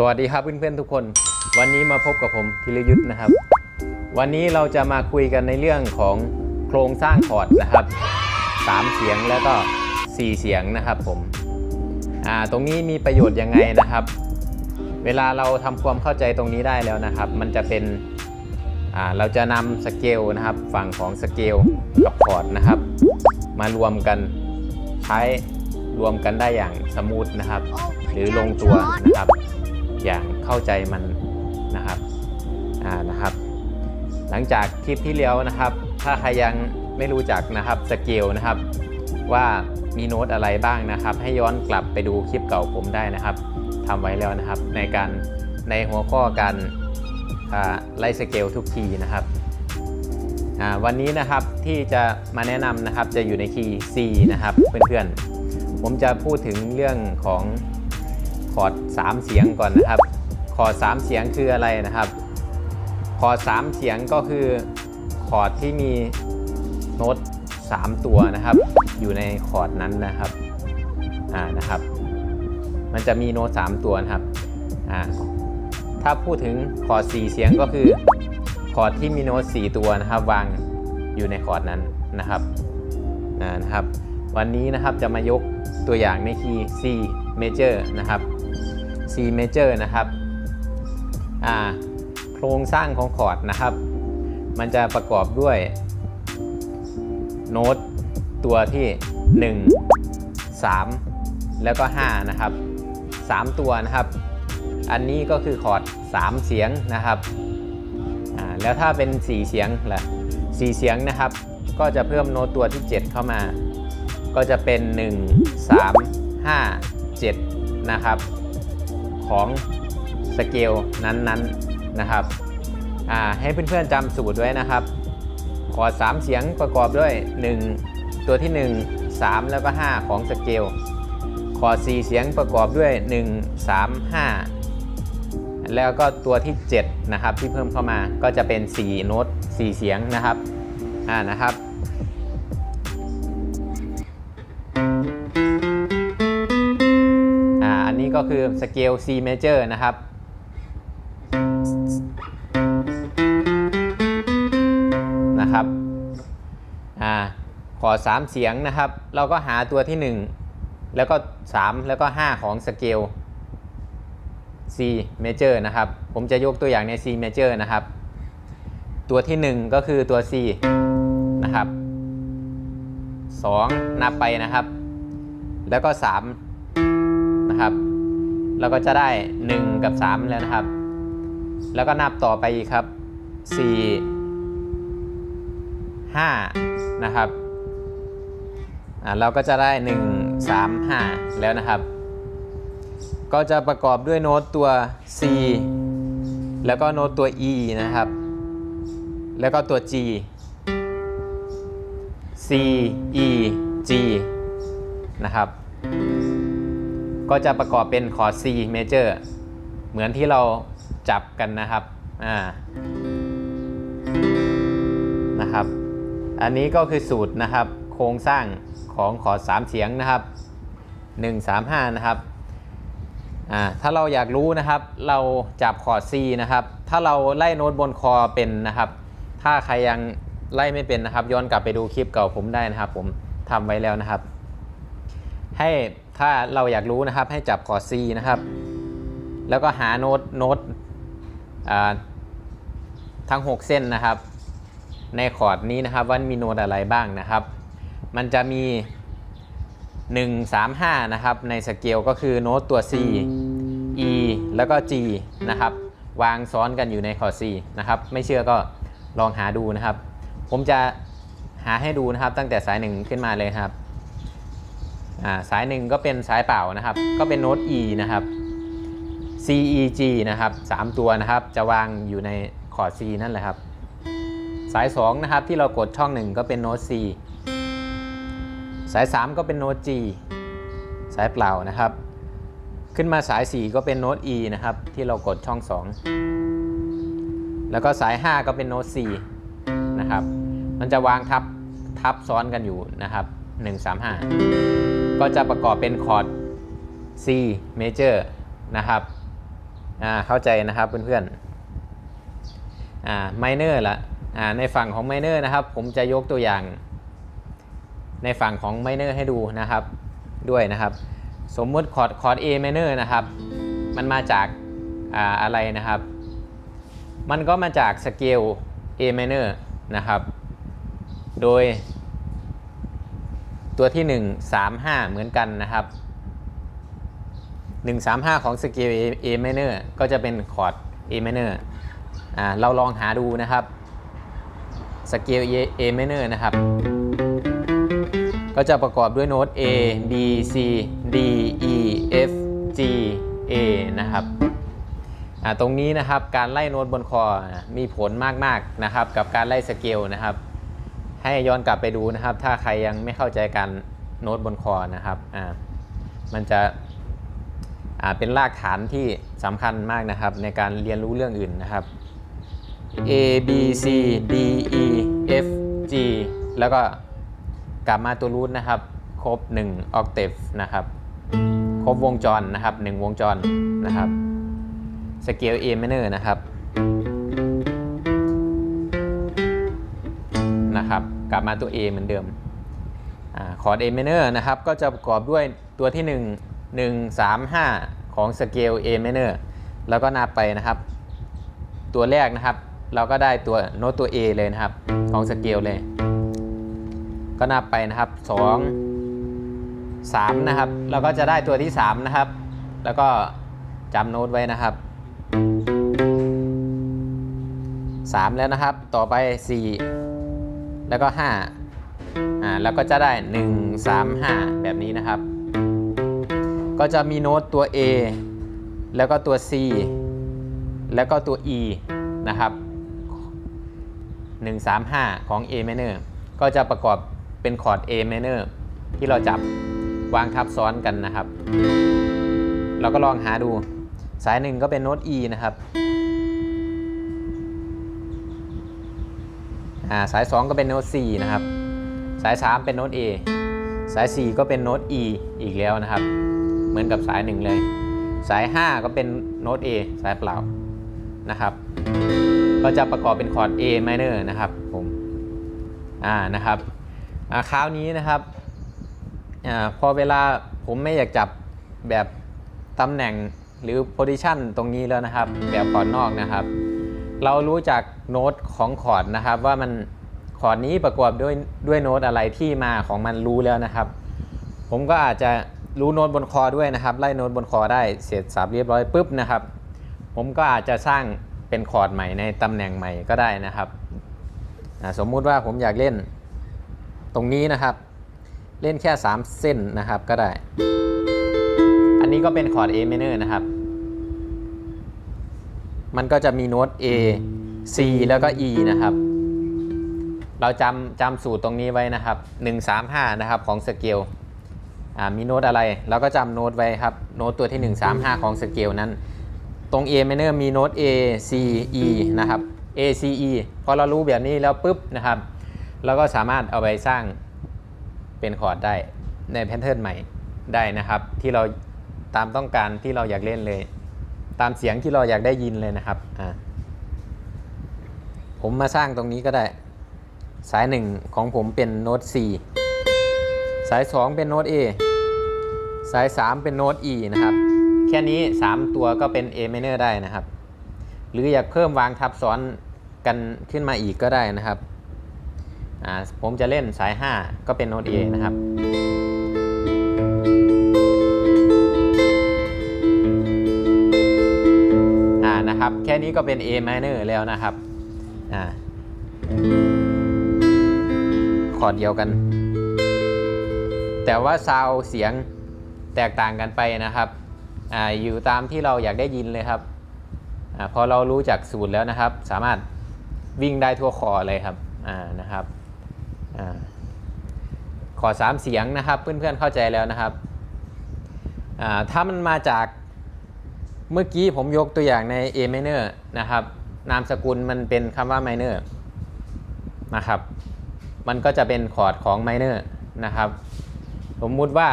สวัสดีครับเพื่อนๆทุกคน วันนี้มาพบกับผมธีรยุทธ์นะครับ วันนี้เราจะมาคุยกันในเรื่องของโครงสร้างคอร์ดนะครับสามเสียงแล้วก็สี่เสียงนะครับผมอ่าตรงนี้มีประโยชน์ยังไงนะครับ เวลาเราทำความเข้าใจตรงนี้ได้แล้วนะครับ มันจะเป็นอ่าเราจะนำสเกลนะครับฝั่งของสเกลกับคอร์ดนะครับ มารวมกันใช้รวมกันได้อย่างสมูทนะครับ หรือลงตัวนะครับ อย่างเข้าใจมันนะครับอ่านะครับ หลังจากคลิปที่แล้วนะครับ ถ้าใครยังไม่รู้จักนะครับสเกลนะครับ ว่ามีโน้ตอะไรบ้างนะครับ ให้ย้อนกลับไปดูคลิปเก่าผมได้นะครับทำไว้แล้วนะครับในการในหัวข้อการไล่สเกลทุกทีนะครับวันนี้นะครับที่จะมาแนะนำนะครับจะอยู่ในคีย์ C นะครับเพื่อนๆ ผมจะพูดถึงเรื่องของ อร์ด3เสียงก่อนนะครับ คอร์ด3เสียงคืออะไรนะครับ คอร์ด3เสียงก็คือคอร์ดที่มีโน้ต3ตัวนะครับ อยู่ในคอร์ดนั้นนะครับอ่านะครับ มันจะมีโน้ต3ตัวนะครับอ่าถ้าพูดถึงคอร์ด4เสียงก็คือคอร์ดที่มีโน้ต4ตัวนะครับ วางอยู่ในคอร์ดนั้นนะครับอ่านะครับ วันนี้นะครับจะมายกตัวอย่างในคีย์ C major นะครับ major นะครับโครงสร้างของคอร์ดนะครับ มันจะประกอบด้วยโน้ตตัวที่ 1 3 แล้วก็ 5 นะครับ 3 ตัวนะครับ อันนี้ก็คือคอร์ด 3 เสียงนะครับแล้วถ้าเป็น 4 เสียงล่ะ4เสียงนะครับ ก็จะเพิ่มโน้ตตัวที่ 7 เข้ามา ก็จะเป็น 1 3 5 7 นะครับ ของสเกลนั้นๆนะครับให้เพื่อนๆจำสูตรไว้นะครับคอร์ด3เสียงประกอบด้วย 1 ตัวที่ 1 3 แล้วก็ 5 ของสเกลคอร์ด4เสียงประกอบด้วย 1 3 5 แล้วก็ตัวที่ 7 นะครับที่เพิ่มเข้ามาก็จะเป็น 4 โน้ต4เสียงนะครับอ่านะครับ ก็คือสเกล C major นะครับ นะครับ อ่า ขอ 3 เสียงนะครับ เราก็หาตัวที่ 1 แล้วก็ 3 แล้วก็ 5 ของสเกล C major นะครับ ผมจะยกตัวอย่างใน C major นะครับ ตัวที่ 1 ก็คือตัว C นะครับ 2 นับไปนะครับ แล้วก็ 3 เราก็จะได้ 1 กับ 3 แล้วนะครับ แล้วก็นับต่อไปอีกครับ 4 5 นะครับอ่าเราก็จะได้ 1 3 5 แล้วนะครับ ก็จะประกอบด้วยโน้ตตัว C แล้วก็โน้ตตัว E นะครับ แล้วก็ตัว G C E G นะครับ ก็จะประกอบเป็นคอร์ด C major เหมือนที่เราจับกันนะครับอ่านะครับ อันนี้ก็คือสูตรนะครับ โครงสร้างของคอร์ด3เสียงนะครับ 1 3 5 นะครับอ่าถ้าเราอยากรู้นะครับ เราจับคอร์ด C นะครับ ถ้าเราไล่โน้ตบนคอเป็นนะครับ ถ้าใครยังไล่ไม่เป็นนะครับ ย้อนกลับไปดูคลิปเก่าผมได้นะครับ ผมทำไว้แล้วนะครับ ให้ ถ้าเราอยากรู้นะครับให้จับคอร์ด C นะครับ แล้วก็หาโน้ตโน้ตทั้ง 6 เส้นนะครับ ในคอร์ดนี้นะครับว่ามีโน้ตอะไรบ้างนะครับ มันจะมี 1 3 5 นะครับ ในสเกลก็คือโน้ตตัว C E แล้วก็ G นะครับ วางซ้อนกันอยู่ในคอร์ด C นะครับ ไม่เชื่อก็ลองหาดูนะครับ ผมจะหาให้ดูนะครับตั้งแต่สายหนึ่งขึ้นมาเลยครับ สายหนึ่งก็เป็นสายเป่านะครับ ก็เป็นโน้ต E นะครับ C E G นะครับสามตัวนะครับ จะวางอยู่ในคอร์ด C นั่นแหละครับ สาย 2 นะครับ ที่เรากดช่อง 1 ก็เป็นโน้ต C สาย 3 ก็เป็นโน้ต G สายเปล่านะครับ ขึ้นมาสาย 4 ก็เป็นโน้ต E นะครับ ที่เรากดช่อง 2 แล้วก็สาย 5 ก็เป็นโน้ต C นะครับ มันจะวางทับทับซ้อนกันอยู่นะครับ 1 3 5 ก็จะประกอบเป็นคอร์ด C major นะครับอ่าเข้าใจนะครับเพื่อนๆอ่าไมเนอร์ละอ่าในฝั่งของไมเนอร์นะครับ ผมจะยกตัวอย่าง ในฝั่งของไมเนอร์ให้ดูนะครับด้วยนะครับ สมมติคอร์ดคอร์ด A minor นะครับ มันมาจากอ่าอะไรนะครับ มันก็มาจากสเกล A minor นะครับ โดย ตัวที่ 1 3 5 เหมือนกันนะครับ 1 3 5 ของสเกล A, minor ก็จะเป็นคอร์ด A minor อ่าเราลองหาดูนะครับสเกล A, minor นะครับ ก็จะประกอบด้วยโน้ต A B C D E F G A นะครับตรงนี้นะครับการไล่โน้ตบนคอมีผลมากๆนะครับ กับการไล่สเกลนะครับ ให้ย้อนกลับไปดูนะครับ ถ้าใครยังไม่เข้าใจการโน้ตบนคอนะครับอ่ามันจะอ่าเป็นรากฐานที่สำคัญมากนะครับ ในการเรียนรู้เรื่องอื่นนะครับ A B C D E F G แล้วก็กลับมาตัวรูทนะครับ ครบ1 octave นะครับ ครบวงจรนะครับ 1 วงจรนะครับสเกล A minor นะครับ ลับมาตัว A เหมือนเดิมคอร์ด A minor นะครับ ก็จะประกอบด้วยตัวที่ 1 1 3 5 ของสเกล A minor แล้วก็นับไปนะครับ ตัวแรกนะครับ เราก็ได้ตัวโน้ตตัว A เลยนะครับ ของสเกลเลย ก็นับไปนะครับ 2 3 นะครับ เราก็จะได้ตัวที่ 3 นะครับ แล้วก็จำโน้ตไว้นะครับ 3 แล้วนะครับ ต่อไป 4 แล้วก็5อ่าแล้วก็จะได้ 1 3 5 แบบนี้นะครับ ก็จะมีโน้ตตัว A แล้วก็ตัว C แล้วก็ตัว E นะครับ 135 ของ A minor ก็จะประกอบเป็นคอร์ด A minor ที่เราจับวางทับซ้อนกันนะครับ เราก็ลองหาดูสายหนึ่งก็เป็นโน้ต E นะครับ อ่าสาย 2 ก็เป็นโน้ต C นะครับ สาย 3 เป็นโน้ต A สาย 4 ก็เป็นโน้ต E อีกแล้วนะครับ เหมือนกับสาย 1 เลย สาย 5 ก็เป็นโน้ต A สายเปล่านะครับ ก็จะประกอบเป็นคอร์ด A minor นะครับผมอ่านะครับอ่าคราวนี้นะครับอ่าพอเวลาผมไม่อยากจับแบบตำแหน่งหรือ position ตรงนี้แล้วนะครับ แบบคอร์ดนอกนะครับ เรารู้จักโน้ตของคอร์ดนะครับ ว่ามันคอร์ดนี้ประกอบด้วยด้วยโน้ตอะไรที่มาของมันรู้แล้วนะครับ ผมก็อาจจะรู้โน้ตบนคอด้วยนะครับ ไล่โน้ตบนคอได้เสร็จสับเรียบร้อยปุ๊บนะครับ ผมก็อาจจะสร้างเป็นคอร์ดใหม่ในตำแหน่งใหม่ก็ได้นะครับสมมุติว่าผมอยากเล่นตรงนี้นะครับ เล่นแค่ 3 เส้นนะครับก็ได้ อันนี้ก็เป็นคอร์ด A minor นะครับ มันก็จะมีโน้ต A C แล้วก็ E นะครับ เราจำจำสูตรตรงนี้ไว้นะครับ 135 นะครับของสเกลอ่ามีโน้ตอะไรเราก็จำโน้ตไว้ครับ โน้ตตัวที่ 135 ของสเกลนั้น ตรง A minor มีโน้ต A C E นะครับ A C E พอเรารู้แบบนี้แล้วปุ๊บนะครับเราก็สามารถเอาไปสร้างเป็นคอร์ดได้ในแพทเทิร์นใหม่ได้นะครับ ที่เราตามต้องการที่เราอยากเล่นเลย ตามเสียงที่เราอยากได้ยินเลยนะครับอ่าผมมาสร้างตรงนี้ก็ได้ สาย 1 ของผมเป็นโน้ต C สาย 2 เป็นโน้ต A สาย 3 เป็นโน้ต E นะครับ แค่นี้ 3 ตัวก็เป็น A minor ได้นะครับ หรืออยากเพิ่มวางทับซ้อนกันขึ้นมาอีกก็ได้นะครับผมจะเล่นสาย 5 ก็เป็นโน้ต A นะครับ นะครับ แค่นี้ก็เป็น A minor แล้วนะครับอ่าคอร์ดเดียวกัน แต่ว่าซาวเสียงแตกต่างกันไปนะครับอาอยู่ตามที่เราอยากได้ยินเลยครับอาพอเรารู้จักสูตรแล้วนะครับ สามารถวิ่งได้ทั่วคอเลยครับอ่านะครับอาขอสามเสียงนะครับ เพื่อนๆเข้าใจแล้วนะครับอ่าถ้ามันมาจาก เมื่อกี้ผมยกตัวอย่างใน A minor นะครับ นามสกุลมันเป็นคำว่า minor นะครับ มันก็จะเป็นคอร์ดของ minor นะครับ สมมุติว่า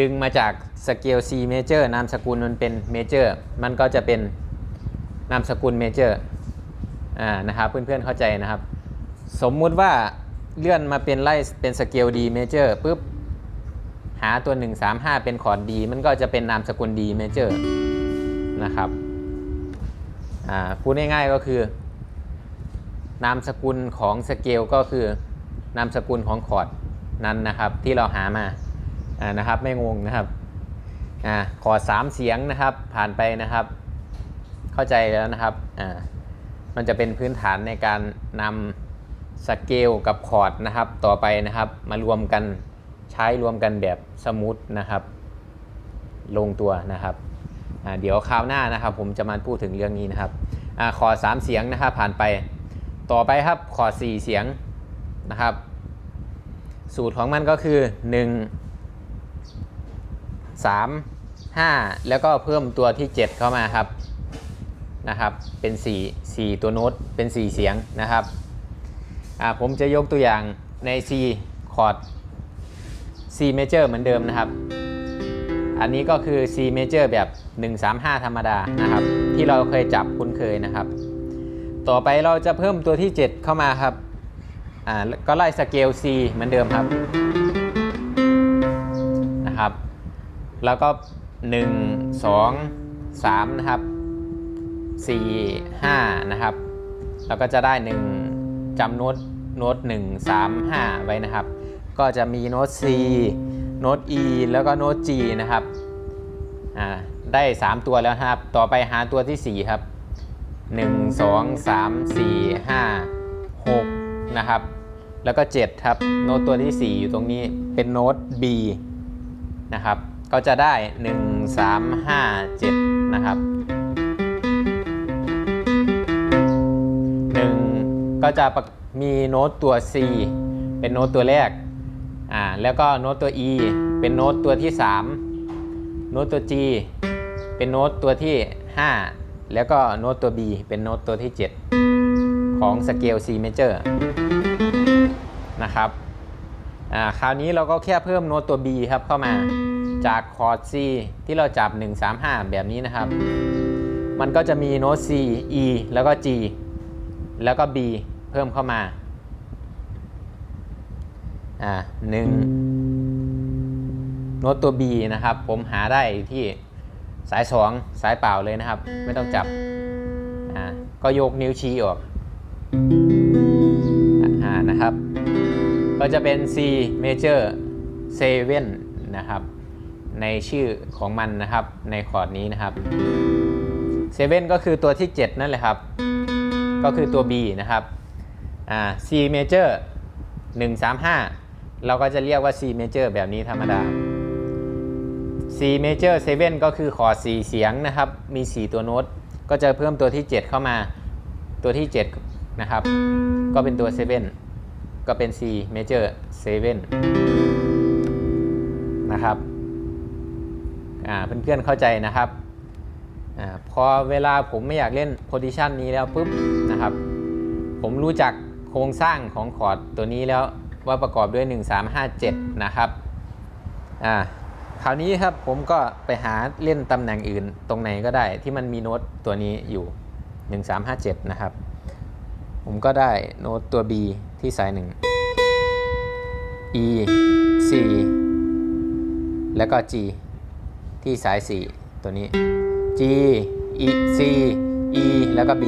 ดึงมาจากสเกล C major นามสกุลมันเป็น major มันก็จะเป็นนามสกุลเมเจอร์อ่า นะครับ เพื่อนๆเข้าใจนะครับ สมมุติว่าเลื่อนมาเป็นไล่เป็นสเกลดีเมเจอร์ปุ๊บ หาตัว 135 เป็นคอร์ดดีมันก็จะเป็นนามสกุลดีเมเจอร์ นะครับอ่าพูดง่ายๆก็คือนามสกุลของสเกลก็คือนามสกุลของคอร์ดนั้นนะครับที่เราหามาอ่านะครับไม่งงนะครับอ่าคอร์ดสามเสียงนะครับผ่านไปนะครับ เข้าใจแล้วนะครับอ่ามันจะเป็นพื้นฐานในการนำสเกลกับคอร์ดนะครับต่อไปนะครับมารวมกันใช้รวมกันแบบสมูทนะครับ ลงตัวนะครับ เดี๋ยวคราวหน้านะครับ ผมจะมาพูดถึงเรื่องนี้นะครับอาคอร์ดสามเสียงนะครับผ่านไป ต่อไปครับคอร์ด4เสียงนะครับ สูตรของมันก็คือ 1 3 5 แล้วก็เพิ่มตัวที่ 7 เข้ามาครับนะครับ เป็น 4 4 ตัวโน้ตเป็น 4 เสียงนะครับผมจะยกตัวอย่างใน C คอร์ด C major เหมือนเดิมนะครับ อันนี้ก็คือ C major แบบ 135 ธรรมดานะครับ ที่เราเคยจับคุ้นเคยนะครับ ต่อไปเราจะเพิ่มตัวที่ 7 เข้ามาครับอ่าก็ไล่สเกล C เหมือนเดิมครับนะครับ แล้วก็ 1 2 3 นะครับ 4 5 นะครับ แล้วก็จะได้ 1จำโน้ตโน้ต1 3 5 ไว้นะครับ ก็จะมีโน้ต C โน้ต E แล้วก็โน้ต G นะครับอ่าได้ 3 ตัวแล้วครับ ต่อไปหาตัวที่ 4 ครับ 1 2 3 4 5 6 นะครับ แล้วก็ 7 ครับ โน้ตตัวที่ 4 อยู่ตรงนี้เป็นโน้ต B นะครับ ก็จะได้ 1 3 5 7 นะครับ 1 ก็จะมีโน้ตตัว C เป็นโน้ตตัวแรก อ่าแล้วก็โน้ตตัว E เป็นโน้ตตัวที่ 3 โน้ตตัว G เป็นโน้ตตัวที่ 5 แล้วก็โน้ตตัว B เป็นโน้ตตัวที่ 7 ของสเกล C major นะครับอ่าคราวนี้เราก็แค่เพิ่มโน้ตตัว B ครับเข้ามาจากคอร์ด C ที่เราจับ 135 แบบนี้นะครับ มันก็จะมีโน้ต C E แล้วก็ G แล้วก็ B เพิ่มเข้ามา อ่าหนึ่งโน้ตตัว B นะครับ ผมหาได้ที่สาย2สายเปล่าเลยนะครับ ไม่ต้องจับอ่าก็โยกนิ้วชี้ออกอ่านะครับ ก็จะเป็น C major 7นะครับ ในชื่อของมันนะครับ ในคอร์ดนี้นะครับ 7 ก็คือตัวที่ 7 นั่นแหละครับ ก็คือตัว B นะครับอ่า C major 135 เราก็จะเรียกว่า C major แบบนี้ธรรมดา C major 7 ก็คือคอร์ด4เสียงนะครับ มี 4 ตัวโน้ต ก็จะเพิ่มตัวที่ 7 เข้ามา ตัวที่ 7 นะครับ ก็เป็นตัว 7 ก็เป็น C major 7 นะครับอ่าเพื่อนๆเข้าใจนะครับอ่าพอเวลาผมไม่อยากเล่นโพซิชันนี้แล้วปุ๊บนะครับ ผมรู้จักโครงสร้างของคอร์ดตัวนี้แล้ว ว่าประกอบด้วย 1357 นะครับอ่าคราวนี้ครับผมก็ไปหาเล่นตำแหน่งอื่นตรงไหนก็ได้ที่มันมีโน้ตตัวนี้อยู่ 1357 นะครับ ผมก็ได้โน้ตตัว B ที่สาย 1 E C แล้วก็ G ที่สาย 4 ตัวนี้ G E C E แล้วก็ B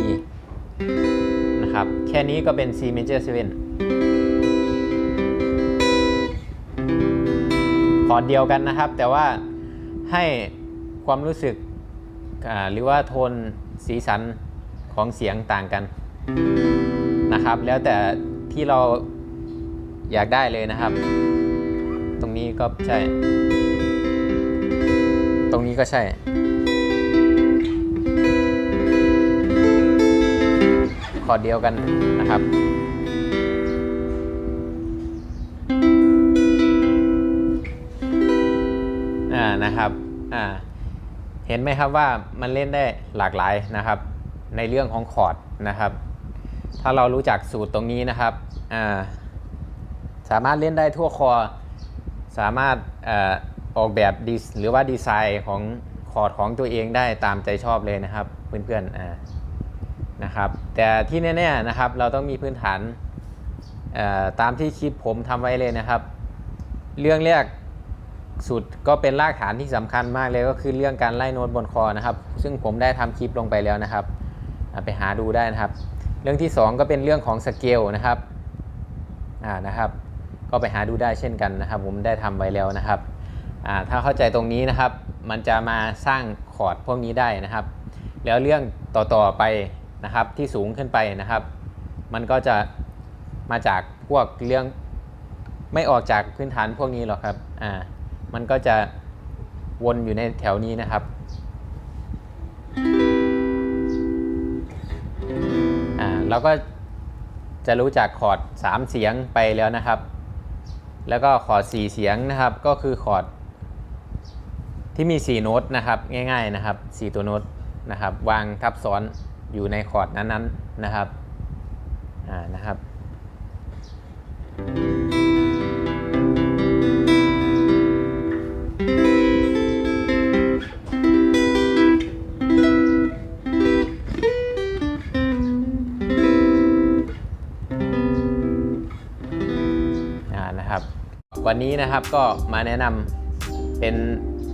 นะครับ แค่นี้ก็เป็น C major 7 คอร์ดเดียวกันนะครับ แต่ว่าให้ความรู้สึกหรือว่าโทนสีสันของเสียงต่างกันนะครับ แล้วแต่ที่เราอยากได้เลยนะครับ ตรงนี้ก็ใช่ ตรงนี้ก็ใช่คอร์ดเดียวกันนะครับ นะครับอ่าเห็นไหมครับว่ามันเล่นได้หลากหลายนะครับ ในเรื่องของคอร์ดนะครับ ถ้าเรารู้จักสูตรตรงนี้นะครับอ่าสามารถเล่นได้ทั่วคอ สามารถออออกแบบดิสหรือว่าดีไซน์ของคอร์ดของตัวเองได้ตามใจชอบเลยนะครับเพื่อนๆอ่านะครับแต่ที่แน่ๆนะครับเราต้องมีพื้นฐานตามที่คลิปผมทำไว้เลยนะครับ เรื่องแรก สุดก็เป็นรากฐานที่สำคัญมากเลยก็คือเรื่องการไล่โน้ตบนคอนะครับ ซึ่งผมได้ทำคลิปลงไปแล้วนะครับ ไปหาดูได้นะครับ เรื่องที่ 2 ก็เป็นเรื่องของสเกลนะครับอ่านะครับ ก็ไปหาดูได้เช่นกันนะครับ ผมได้ทำไว้แล้วนะครับอ่าถ้าเข้าใจตรงนี้นะครับ มันจะมาสร้างคอร์ดพวกนี้ได้นะครับ แล้วเรื่องต่อๆไปนะครับที่สูงขึ้นไปนะครับ มันก็จะมาจากพวกเรื่องไม่ออกจากพื้นฐานพวกนี้หรอกครับอ่า มันก็จะวนอยู่ในแถวนี้นะครับอ่าเราก็จะรู้จักคอร์ด3เสียงไปแล้วนะครับ แล้วก็คอร์ด4เสียงนะครับ ก็คือคอร์ดที่มี 4 โน้ตนะครับ ง่าย ๆนะครับ 4 ตัวโน้ตนะครับ วางทับซ้อนอยู่ในคอร์ดนั้นๆนะครับ อ่า นะครับ วันนี้นะครับก็มาแนะนำเป็น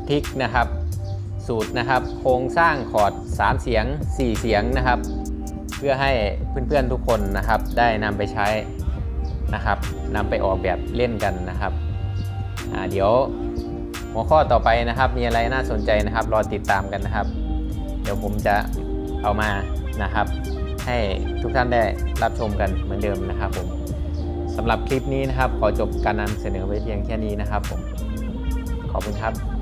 ทิกนะครับ สูตรนะครับ โครงสร้างคอร์ด3 เสียง 4 เสียงนะครับ เพื่อให้เพื่อนๆทุกคนนะครับ ได้นำไปใช้นะครับนำไปออกแบบเล่นกันนะครับเดี๋ยวหัวข้อต่อไปนะครับ มีอะไรน่าสนใจนะครับ รอติดตามกันนะครับ เดี๋ยวผมจะเอามานะครับ ให้ทุกท่านได้รับชมกันเหมือนเดิมนะครับผม สำหรับคลิปนี้นะครับ ขอจบการนำเสนอไว้เพียงแค่นี้นะครับผม ขอบคุณครับ